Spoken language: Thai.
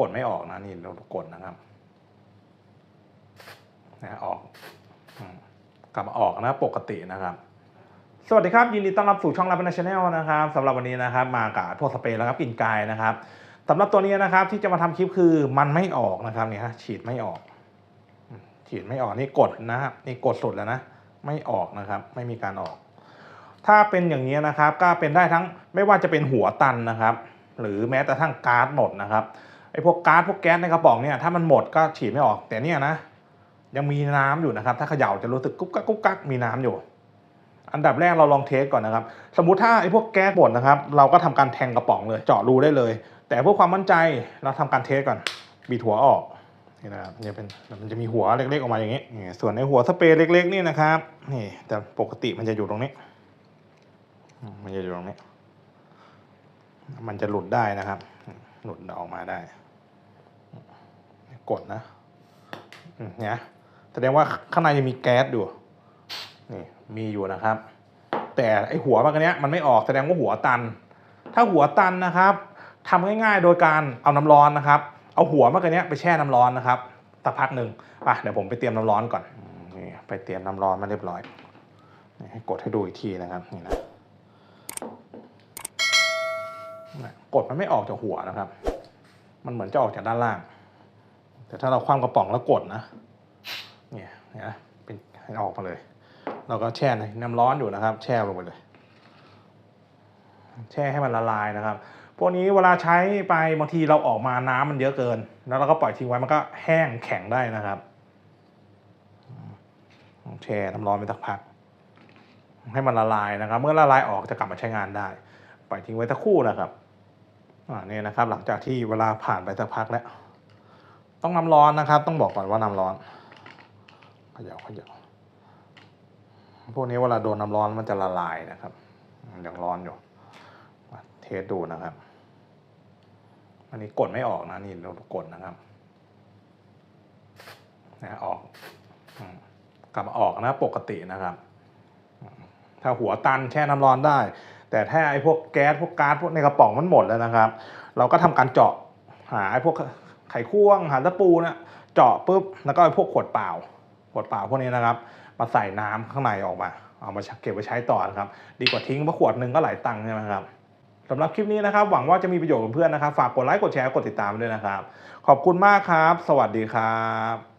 กดไม่ออกนะนี่เรากดนะครับนะออกกลับมาออกนะปกตินะครับสวัสดีครับ ยินดีต้อนรับสู่ช่องรับนชาแนลนะครับสำหรับวันนี้นะครับ มากับทั่วสเปรย์แล้วครับกลิ่นกายนะครับสำหรับตัวนี้นะครับที่จะมาทำคลิปคือมันไม่ออกนะครับเนี่ยฮะฉีดไม่ออก ฉีดไม่ออกนี่กดนะครับนี่กดสุดแล้วนะ ไม่ออกนะครับ ไม่มีการออก ถ้าเป็นอย่างนี้นะครับ ก็เป็นได้ทั้งไม่ว่าจะเป็นหัวตันนะครับ หรือแม้แต่ทั้งก๊าซหมดนะครับ ไอ้พวกก๊าซพวกแก๊สในกระป๋องเนี่ยถ้ามันหมดก็ฉีดไม่ออก แต่เนี่ยนะยังมีน้ำอยู่นะครับ ถ้าเขย่าจะรู้สึกกุ๊กกักกุ๊กกักมีน้ำอยู่ อันดับแรกเราลองเทสก่อนนะครับ สมมุติถ้าไอ้พวกแก๊สหมดนะครับ เราก็ทำการแทงกระป๋องเลย เจาะรูได้เลย แต่เพื่อความมั่นใจเราทำการเทสก่อนบีหัวออกนี่นะครับเนี่ยเป็นมันจะมีหัวเล็กๆออกมาอย่างนี้นี่ส่วนในหัวสเปรย์เล็ก ๆ นี่นะครับนี่แต่ปกติมันจะอยู่ตรงนี้ มันจะอยู่ตรงนี้ มันจะหลุดได้นะครับ หลุดออกมาได้ กดนะเนี่ยแสดงว่าข้างในยังมีแก๊สอยู่นี่มีอยู่นะครับ แต่ไอหัวมันอันเนี้ยมันไม่ออกแสดงว่าหัวตัน ถ้าหัวตันนะครับทำง่ายๆ โดยการเอาน้ำร้อนนะครับ เอาหัวมันอันเนี้ยไปแช่น้ำร้อนนะครับสักพักหนึ่งอะเดี๋ยวผมไปเตรียมน้ำร้อนก่อนนี่ไปเตรียมน้ำร้อนมาเรียบร้อยให้กดให้ดูอีกทีนะครับนี่นะกดมันไม่ออกจากหัวนะครับ มันเหมือนจะออกจากด้านล่าง แต่ถ้าเราคว่ำกระป๋องแล้วกดนะเนี่ยเนี่ยนะเป็นให้ออกมาเลย เราก็แช่ในน้ำร้อนอยู่นะครับ แช่ลงไปเลย แช่ให้มันละลายนะครับ พวกนี้เวลาใช้ไปบางทีเราออกมาน้ำมันเยอะเกิน แล้วเราก็ปล่อยทิ้งไว้มันก็แห้งแข็งได้นะครับแช่น้ำร้อนไปสักพัก ให้มันละลายนะครับ เมื่อละลายออกจะกลับมาใช้งานได้ ปล่อยทิ้งไว้สักคู่นะครับอ่านี่นะครับ หลังจากที่เวลาผ่านไปสักพักแล้ว ต้องน้ำร้อนนะครับ ต้องบอกก่อนว่าน้ำร้อนขย่าเขย่าพวกนี้เวลาโดนน้ำร้อนมันจะละลายนะครับมันยังร้อนอยู่เทสดูนะครับ อันนี้กดไม่ออกนะนี่เรากดนะครับนะออกกลับมาออกนะปกตินะครับ ถ้าหัวตันแช่น้ำร้อนได้ แต่ถ้าไอ้พวกแก๊สพวกก๊าซพวกในกระป๋องมันหมดแล้วนะครับ เราก็ทำการเจาะหาไอ้พวก ไขควงหาตะปูนะเจาะปุ๊บแล้วก็ไอ้พวกขวดเปล่า ขวดเปล่าพวกนี้นะครับ มาใส่น้ำข้างในออกมา เอามาเก็บไว้ใช้ต่อนะครับ ดีกว่าทิ้งเพราะขวดหนึ่งก็หลายตังค์ใช่ไหมครับสำหรับคลิปนี้นะครับ หวังว่าจะมีประโยชน์กับเพื่อนนะครับ ฝากกดไลค์กดแชร์กดติดตามด้วยนะครับ ขอบคุณมากครับ สวัสดีครับ